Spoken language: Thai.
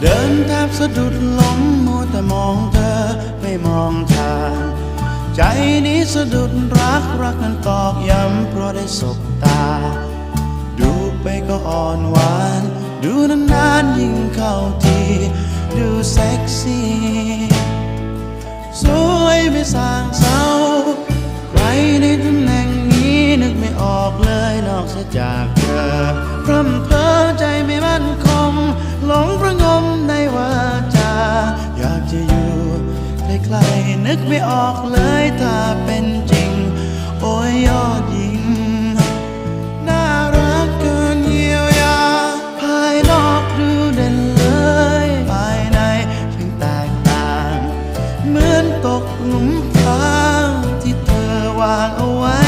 เดินแทบสะดุดล้มมัวแต่มองเธอไม่มองทาง ใจนี้สะดุดรักรักนั้นตอกย้ำเพราะได้สบตา ดูไปก็อ่อนหวาน ดูนานๆยิ่งเข้าที ดูเซ็กซี่สวยไม่สางเศร้า ใครในตำแหน่งนี้นึกไม่ออกเลยนอกเสียจากเธอพร่ำ ใกลนึกไม่ออกเลยถ้าเป็นจริง โอ้ยยอดยิงน่ารักเกินเยียวยา ภายนอกดูเด่นเลย ภายในถึงแตกต่าง เหมือนตกหลุมพรางที่เธอวางเอาไว้